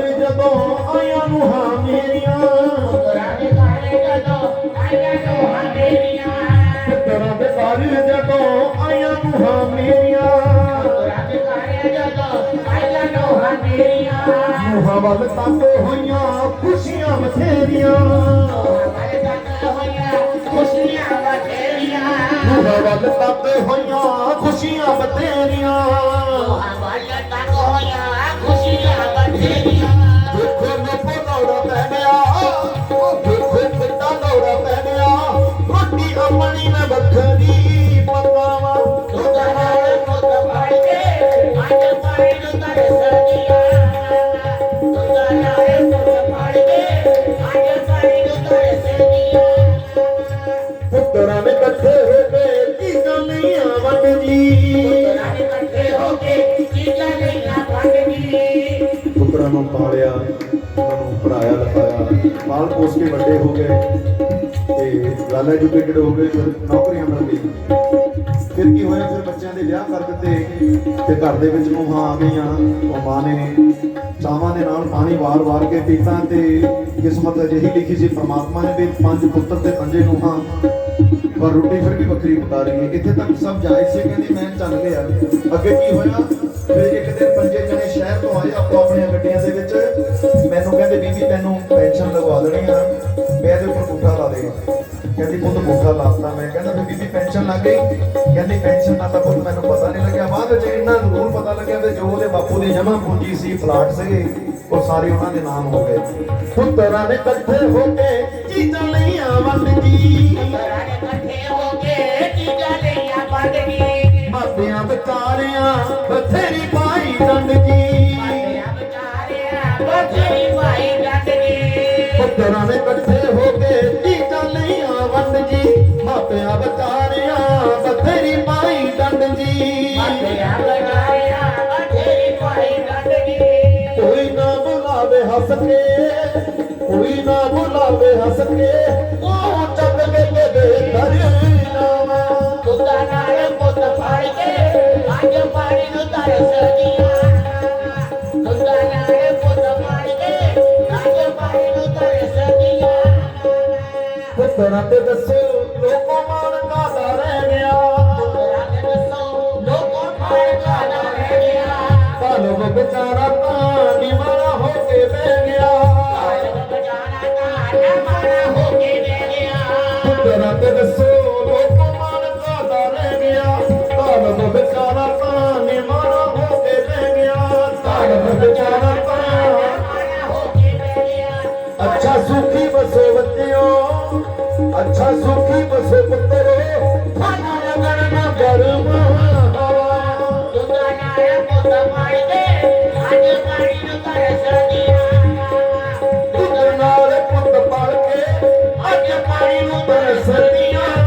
ਜਦੋਂ ਆਇਆਂ ਨੂੰ ਹਾਂ ਮੇਰੀਆਂ ਰਾਜੇ ਕਾਲੇ ਜਦੋਂ ਆਇਆ ਤੋਂ ਹਨੇਰੀਆਂ ਪੁੱਤਰਾਂ ਦੇ ਘਰ ਜਦੋਂ ਆਇਆਂ ਨੂੰ ਹਾਂ ਮੇਰੀਆਂ ਰਾਜੇ ਕਾਲੇ ਜਦੋਂ ਆਇਆ ਤੋਂ ਹਨੇਰੀਆਂ ਮੁਹਾਂ ਵੱਲ ਤੱਕ ਹੋਈਆਂ, ਖੁਸ਼ੀਆਂ ਬਥੇਰੀਆਂ। ਖੁਸ਼ੀਆਂ ਬਥੇਰੀਆਂ ਮੁਹਾਂ ਵੱਲ ਤੱਕ ਹੋਈਆਂ, ਖੁਸ਼ੀਆਂ ਬਥੇਰੀਆਂ। ਹਮਾਰੇ ਤੱਕ ਹੋਇਆ ਦੀ ਨੂੰ ਪਾਲਿਆ, ਉਹਨਾਂ ਨੂੰ ਪੜਾਇਆ ਲਿਖਾਇਆ। ਪਾਲ ਪੋਸ ਕੇ ਵੱਡੇ ਹੋ ਗਏ ਤੇ ਵੈਲ ਐਜੂਕੇਟਡ ਹੋ ਗਏ, ਫਿਰ ਨੌਕਰੀਆਂ ਮਿਲ ਗਈਆਂ। ਫਿਰ ਕੀ ਹੋਇਆ? ਫਿਰ ਬੱਚਿਆਂ ਦੇ ਵਿਆਹ ਕਰ ਦਿੱਤੇ ਤੇ ਘਰ ਦੇ ਵਿੱਚ ਨੂੰਹਾਂ ਆ ਗਈਆਂ, ਉਹ ਮਾਂ ਨੇ ਚਾਵਾਂ ਦੇ ਨਾਲ ਪਾਣੀ ਵਾਰ-ਵਾਰ ਕੇ ਪੀਤਾ ਤੇ ਕਿਸਮਤ ਅਜਿਹੀ ਲਿਖੀ ਸੀ, ਪ੍ਰਮਾਤਮਾ ਨੇ ਵੀ ਪੰਜ ਪੁੱਤਰ ਤੇ ਪੰਜੇ ਨੂੰਹਾਂ, ਪਰ ਰੋਟੀ ਫਿਰ ਵੀ ਵੱਖਰੀ ਪਕਾ ਰਹੀ ਹੈ। ਇੱਥੇ ਤੱਕ ਸਭ ਜਾਇਜ਼ ਸੀ, ਕਹਿੰਦੀ, ਮੈਂ ਚੱਲ ਗਿਆ। ਅੱਗੇ ਕੀ ਹੋਇਆ? ਫਿਰ ਇੱਕ ਦਿਨ ਪੰਜੇ ਜਣੇ ਸ਼ਹਿਰ ਤੋਂ ਆਏ ਆਪੋ ਆਪਣੀਆਂ ਗੱਡੀਆਂ ਦੇ ਵਿੱਚ। ਮੈਨੂੰ ਕਹਿੰਦੇ, ਬੀਬੀ, ਤੈਨੂੰ ਪੈਨਸ਼ਨ ਲਗਵਾ ਦੇਣੀ ਆ। ਮੈਂ ਇਹਦੇ ਉੱਪਰ ਬੂਠਾ ਲਾ ਦੇਗਾ ਕਹਿੰਦੀ, ਪੁੱਤ ਬੂਠਾ ਲਾਤਾ ਮੈਂ। ਕਹਿੰਦਾ ਵੀ ਬੀਬੀ, ਪੈਨਸ਼ਨ ਲੱਗ ਗਈ? ਕਹਿੰਦੀ, ਪੈਨਸ਼ਨ ਦਾ ਤਾਂ ਪੁੱਤ ਮੈਨੂੰ ਪਤਾ ਨਹੀਂ ਲੱਗਿਆ। ਬਾਅਦ ਵਿੱਚ ਇਹਨਾਂ ਨੂੰ ਜ਼ਰੂਰ ਪਤਾ ਲੱਗਿਆ ਵੀ ਜੋ ਉਹਦੇ ਬਾਪੂ ਦੀ ਜਮਾ ਪੂੰਜੀ ਸੀ ਪਲਾਟ ਸੀਗੇ, ਉਹ ਸਾਰੇ ਉਹਨਾਂ ਦੇ ਨਾਮ ਹੋ ਗਏ। ਪੁੱਤਰਾਂ ਨੇ ਇਕੱਠੇ ਹੋ ਕੇ ਚੀਜ਼ਾਂ ਲਈਆਂ ਵੰਡ ਬਥੇਰੀ ਪਾਈ ਡੰਡ ਜੀ ਬਥੇਰੀ ਭਾਈ ਡੰਡ ਦੀ ਪੁੱਤਰਾਂ ਨੇ ਇਕੱਠੇ ਹੋ ਕੇ ਚੀਜ਼ਾਂ ਲਈਆਂ ਵੰਡ ਜੀ ਮਾਪਿਆਂ ਵਿਚਾਰਿਆਂ ਬਥੇਰੀ ਪਾਈ ਡੰਡ ਜੀ ਮਾਇਆ ਵਿਚਾਰਿਆ ਬਥੇਰੀ ਭਾਈ ਡੰਡ ਦੀ ਕੋਈ ਨਾ ਬੁਲਾਵੇ ਹੱਸ ਕੇ, ਕੋਈ ਨਾ ਬੁਲਾਵੇ ਹੱਸ ਕੇ, ਉਹ ਚੱਕ ਕੇ ਦੇ ਦਰਿਆਵਾ ਪੁੱਤਰਾਂ ਤੇ ਦੱਸੋ ਲੋਕੋ ਮਾਨ ਕਾਦਾ ਰਹਿ ਗਿਆ ਰਾਜੇ ਦੱਸੋ ਲੋਕੋ ਮਾਰ ਕਾਦਾ ਰਹਿ ਗਿਆ ਕਾਲੋ ਵਿਚਾਰਾ ਤਾਂ ਨਿਮਾਰਾ ਹੋ ਕੇ ਬਹਿ ਗਿਆ ਪੁੱਤਰਾਂ ਤੇ ਦੱਸੋ ਲੋਕੋ ਮਾਨ ਕਾਦਾ ਰਹਿ ਗਿਆ ਕਾਲੋ ਵਿਚਾਰਾ ਤਾਂ ਨਿਮਾਰਾ ਹੋ ਕੇ ਬਹਿ ਗਿਆ ਅੱਛਾ ਸੁਖੀ ਬਸੋ ਪੁੱਤਰੋ। ਫਾਨਾ ਲੱਗਣ ਨਾ ਗਰਮ ਹਵਾ। ਪੁੱਤਰ ਨਾਲ ਪੁੱਤ ਪੜ ਕੇ ਅੱਜ ਪਾਣੀ ਨੂੰ ਬਰਸਦੀਆਂ